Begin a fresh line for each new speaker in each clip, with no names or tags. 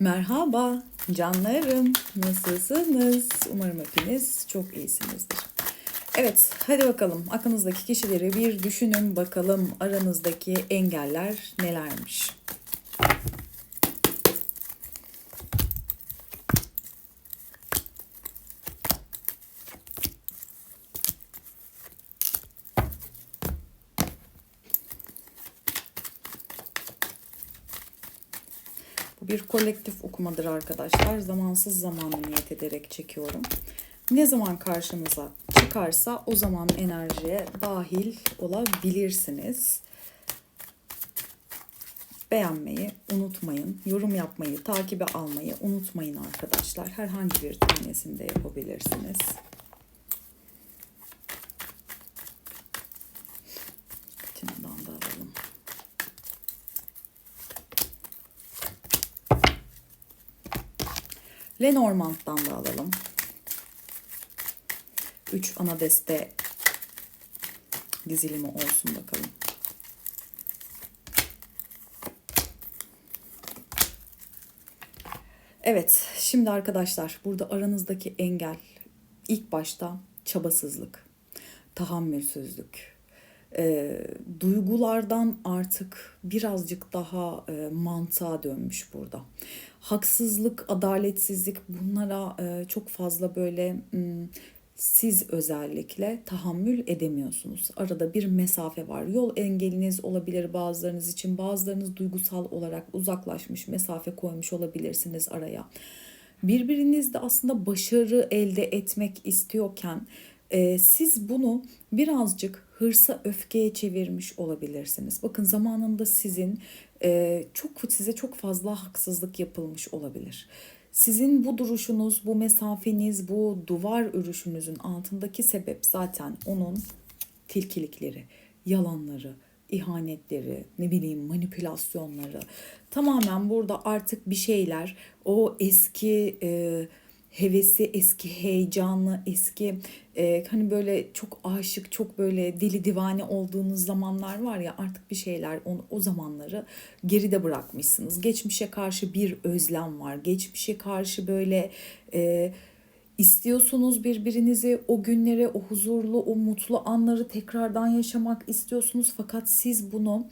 Merhaba canlarım. Nasılsınız? Umarım hepiniz çok iyisinizdir. Evet, hadi bakalım aklınızdaki kişileri bir düşünün bakalım aranızdaki engeller nelermiş? Bir kolektif okumadır arkadaşlar. Zamansız zamanı niyet ederek çekiyorum. Ne zaman karşınıza çıkarsa o zaman enerjiye dahil olabilirsiniz. Beğenmeyi unutmayın. Yorum yapmayı, takibe almayı unutmayın arkadaşlar. Herhangi bir tanesini de yapabilirsiniz. Bütününden de alalım. Lenormand'dan da alalım. 3 ana deste dizilimi olsun bakalım. Evet, şimdi arkadaşlar burada aranızdaki engel ilk başta çabasızlık, tahammülsüzlük, e, duygulardan artık birazcık daha e, mantığa dönmüş burada. Haksızlık, adaletsizlik bunlara e, çok fazla böyle m, siz özellikle tahammül edemiyorsunuz. Arada bir mesafe var. Yol engeliniz olabilir bazılarınız için. Bazılarınız duygusal olarak uzaklaşmış, mesafe koymuş olabilirsiniz araya. Birbirinizde aslında başarı elde etmek istiyorken e, siz bunu birazcık hırsa öfkeye çevirmiş olabilirsiniz. Bakın zamanında sizin e, çok size çok fazla haksızlık yapılmış olabilir. Sizin bu duruşunuz, bu mesafeniz, bu duvar örüşünüzün altındaki sebep zaten onun tilkilikleri, yalanları, ihanetleri, ne bileyim manipülasyonları. Tamamen burada artık bir şeyler o eski e, hevesi, eski heyecanlı, eski e, hani böyle çok aşık, çok böyle deli divane olduğunuz zamanlar var ya artık bir şeyler o, o zamanları geride bırakmışsınız. Geçmişe karşı bir özlem var. Geçmişe karşı böyle e, istiyorsunuz birbirinizi o günleri, o huzurlu, o mutlu anları tekrardan yaşamak istiyorsunuz fakat siz bunu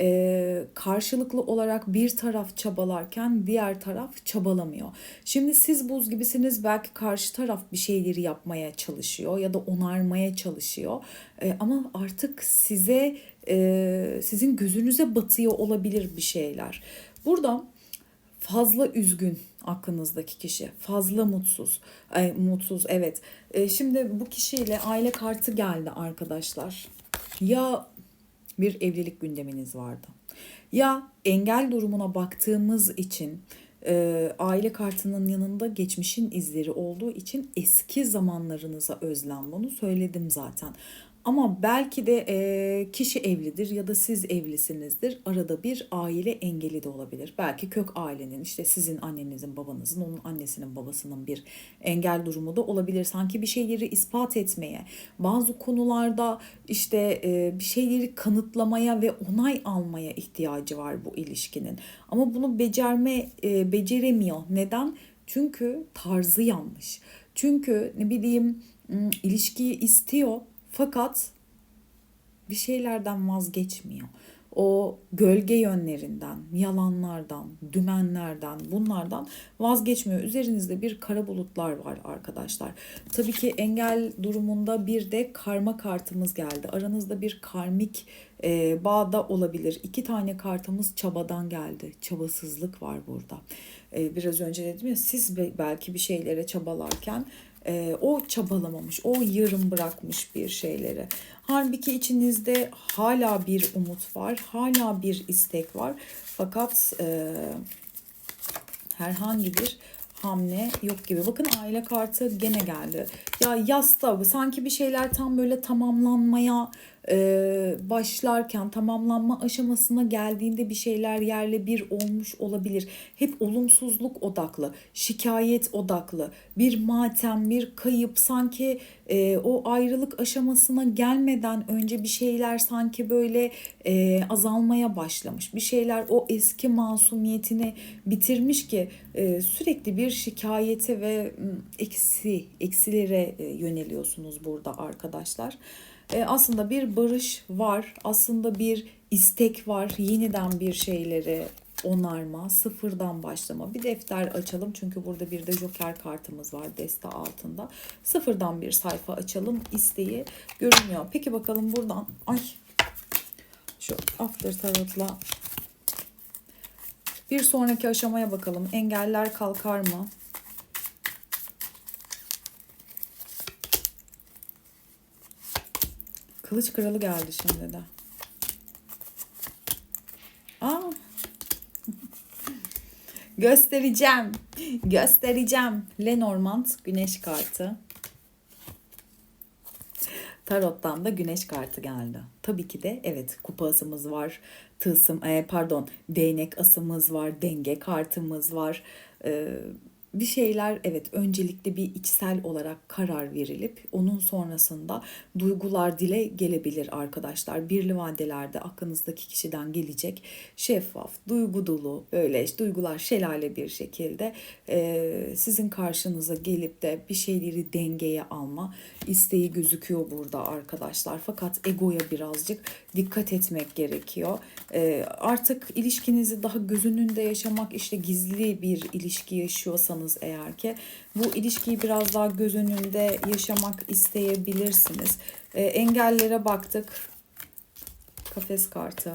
e, karşılıklı olarak bir taraf çabalarken diğer taraf çabalamıyor. Şimdi siz buz gibisiniz belki karşı taraf bir şeyleri yapmaya çalışıyor ya da onarmaya çalışıyor e, ama artık size e, sizin gözünüze batıyor olabilir bir şeyler. Burada fazla üzgün aklınızdaki kişi. Fazla mutsuz. Ay, mutsuz evet. E, şimdi bu kişiyle aile kartı geldi arkadaşlar. Ya bir evlilik gündeminiz vardı. Ya engel durumuna baktığımız için e, aile kartının yanında geçmişin izleri olduğu için eski zamanlarınıza özlem bunu söyledim zaten. Ama belki de e, kişi evlidir ya da siz evlisinizdir. Arada bir aile engeli de olabilir. Belki kök ailenin işte sizin annenizin babanızın onun annesinin babasının bir engel durumu da olabilir. Sanki bir şeyleri ispat etmeye bazı konularda işte e, bir şeyleri kanıtlamaya ve onay almaya ihtiyacı var bu ilişkinin. Ama bunu becerme e, beceremiyor. Neden? Çünkü tarzı yanlış. Çünkü ne bileyim ilişkiyi istiyor fakat bir şeylerden vazgeçmiyor. O gölge yönlerinden, yalanlardan, dümenlerden, bunlardan vazgeçmiyor. Üzerinizde bir kara bulutlar var arkadaşlar. Tabii ki engel durumunda bir de karma kartımız geldi. Aranızda bir karmik e, bağda olabilir. İki tane kartımız çabadan geldi. Çabasızlık var burada. E, biraz önce dedim ya siz belki bir şeylere çabalarken e, o çabalamamış, o yarım bırakmış bir şeyleri. Halbuki içinizde hala bir umut var, hala bir istek var. Fakat e, herhangi bir hamle yok gibi. Bakın aile kartı gene geldi. Ya yasta sanki bir şeyler tam böyle tamamlanmaya e, başlarken tamamlanma aşamasına geldiğinde bir şeyler yerle bir olmuş olabilir. Hep olumsuzluk odaklı, şikayet odaklı, bir matem, bir kayıp sanki e, o ayrılık aşamasına gelmeden önce bir şeyler sanki böyle e, azalmaya başlamış. Bir şeyler o eski masumiyetini bitirmiş ki e, sürekli bir şikayete ve eksi eksilere yöneliyorsunuz burada arkadaşlar. E, aslında bir barış var, aslında bir istek var, yeniden bir şeyleri onarma, sıfırdan başlama. Bir defter açalım çünkü burada bir de joker kartımız var deste altında. Sıfırdan bir sayfa açalım isteği görünüyor. Peki bakalım buradan, ay şu after tarotla bir sonraki aşamaya bakalım. Engeller kalkar mı? Kılıç kralı geldi şimdi de. Aa. Göstereceğim. Göstereceğim. Lenormand güneş kartı. Tarot'tan da güneş kartı geldi. Tabii ki de evet kupa asımız var. Tılsım e, pardon değnek asımız var. Denge kartımız var. Ee, bir şeyler evet öncelikle bir içsel olarak karar verilip onun sonrasında duygular dile gelebilir arkadaşlar. Birli vadelerde aklınızdaki kişiden gelecek şeffaf, duygu dolu böyle işte duygular şelale bir şekilde e, sizin karşınıza gelip de bir şeyleri dengeye alma isteği gözüküyor burada arkadaşlar. Fakat egoya birazcık dikkat etmek gerekiyor. E, artık ilişkinizi daha göz önünde yaşamak işte gizli bir ilişki yaşıyorsanız eğer ki bu ilişkiyi biraz daha göz önünde yaşamak isteyebilirsiniz. E, engellere baktık. Kafes kartı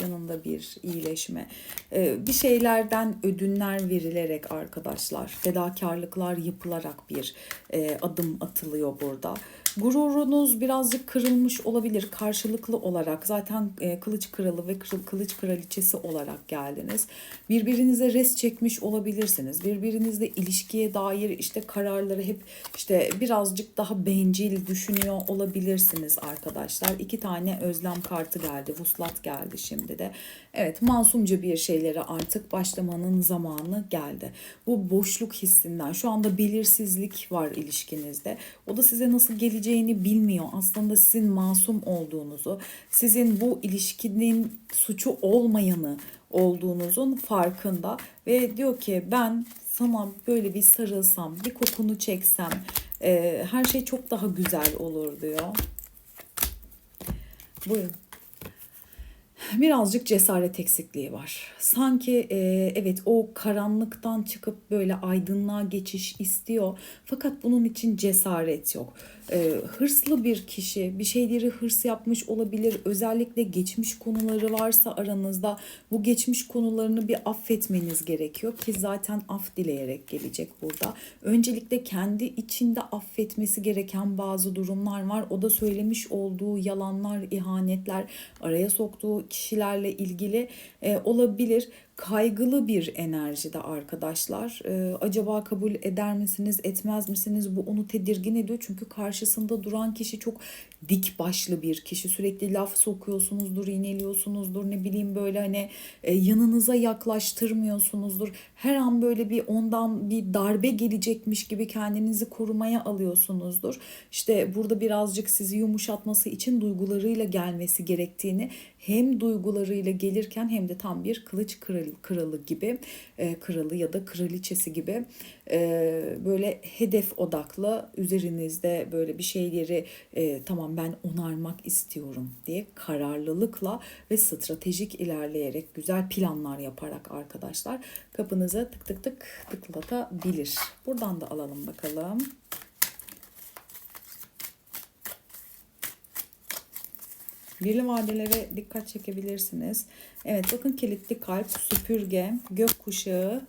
yanında bir iyileşme. E, bir şeylerden ödünler verilerek arkadaşlar fedakarlıklar yapılarak bir e, adım atılıyor burada. Gururunuz birazcık kırılmış olabilir karşılıklı olarak. Zaten e, kılıç kralı ve kırıl, kılıç kraliçesi olarak geldiniz. Birbirinize res çekmiş olabilirsiniz. Birbirinizle ilişkiye dair işte kararları hep işte birazcık daha bencil düşünüyor olabilirsiniz arkadaşlar. İki tane özlem kartı geldi. Vuslat geldi şimdi de. Evet masumca bir şeylere artık başlamanın zamanı geldi. Bu boşluk hissinden şu anda belirsizlik var ilişkinizde. O da size nasıl geleceğini bilmiyor. Aslında sizin masum olduğunuzu, sizin bu ilişkinin suçu olmayanı olduğunuzun farkında ve diyor ki ben sana böyle bir sarılsam, bir kokunu çeksem e, her şey çok daha güzel olur diyor. Buyurun birazcık cesaret eksikliği var. Sanki e, evet o karanlıktan çıkıp böyle aydınlığa geçiş istiyor. Fakat bunun için cesaret yok. E, hırslı bir kişi bir şeyleri hırs yapmış olabilir. Özellikle geçmiş konuları varsa aranızda bu geçmiş konularını bir affetmeniz gerekiyor ki zaten af dileyerek gelecek burada. Öncelikle kendi içinde affetmesi gereken bazı durumlar var. O da söylemiş olduğu yalanlar, ihanetler, araya soktuğu kişilerle ilgili olabilir kaygılı bir enerjide arkadaşlar. Ee, acaba kabul eder misiniz, etmez misiniz? Bu onu tedirgin ediyor. Çünkü karşısında duran kişi çok dik başlı bir kişi. Sürekli laf sokuyorsunuzdur, iğneliyorsunuzdur. Ne bileyim böyle hani e, yanınıza yaklaştırmıyorsunuzdur. Her an böyle bir ondan bir darbe gelecekmiş gibi kendinizi korumaya alıyorsunuzdur. İşte burada birazcık sizi yumuşatması için duygularıyla gelmesi gerektiğini hem duygularıyla gelirken hem de tam bir kılıç kralı, kralı gibi e, kralı ya da kraliçesi gibi e, böyle hedef odaklı üzerinizde böyle bir şeyleri e, tamam ben onarmak istiyorum diye kararlılıkla ve stratejik ilerleyerek güzel planlar yaparak arkadaşlar kapınıza tık tık tık tıklatabilir. Buradan da alalım bakalım. Birli vadelere dikkat çekebilirsiniz. Evet bakın kilitli kalp, süpürge, gökkuşağı,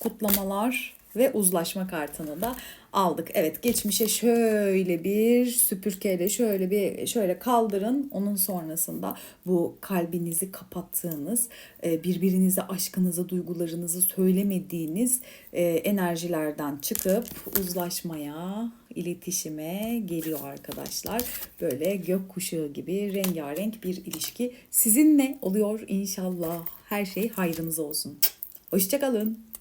kutlamalar ve uzlaşma kartını da aldık. Evet geçmişe şöyle bir süpürgeyle şöyle bir şöyle kaldırın. Onun sonrasında bu kalbinizi kapattığınız, e, birbirinize aşkınızı, duygularınızı söylemediğiniz e, enerjilerden çıkıp uzlaşmaya iletişime geliyor arkadaşlar. Böyle gökkuşağı gibi rengarenk bir ilişki sizinle oluyor inşallah. Her şey hayrınıza olsun. Hoşçakalın.